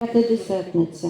П'ятидесятниця.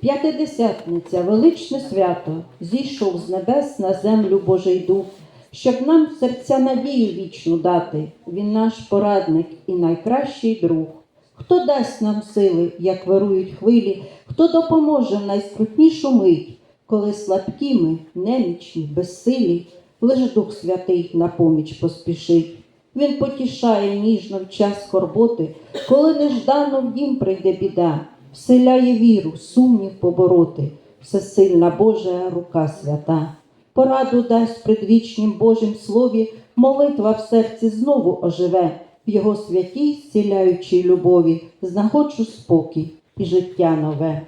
П'ятидесятниця, величне свято, зійшов з небес на землю Божий Дух, щоб нам серця надію вічну дати. Він наш порадник і найкращий друг. Хто дасть нам сили, як вирують хвилі, хто допоможе в найскрутнішу мить, коли слабкі ми, немічні, безсилі, лиш Дух Святий на поміч поспішить. Він потішає ніжно в час скорботи, коли неждано в дім прийде біда, вселяє віру, сумнів побороти, всесильна Божа рука свята. Пораду дасть предвічнім Божім слові, молитва в серці знову оживе, в його святій, зціляючій любові, знаходжу спокій і життя нове.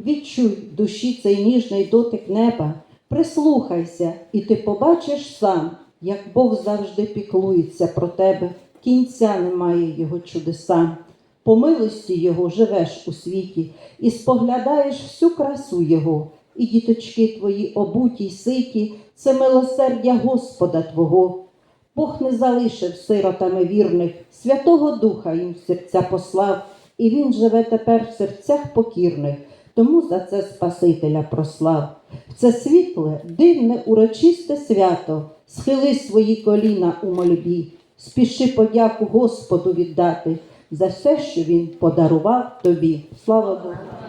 Відчуй душі цей ніжний дотик неба, прислухайся, і ти побачиш сам, як Бог завжди піклується про тебе, кінця немає його чудесам. По милості Його живеш у світі і споглядаєш всю красу Його, і діточки твої обуті й ситі, це милосердя Господа Твого. Бог не залишив сиротами вірних, Святого Духа їм в серця послав, і Він живе тепер в серцях покірних, тому за це Спасителя прослав. Це світле, дивне, урочисте свято, схили свої коліна у мольбі, спіши подяку Господу віддати за все, що Він подарував тобі. Слава Богу!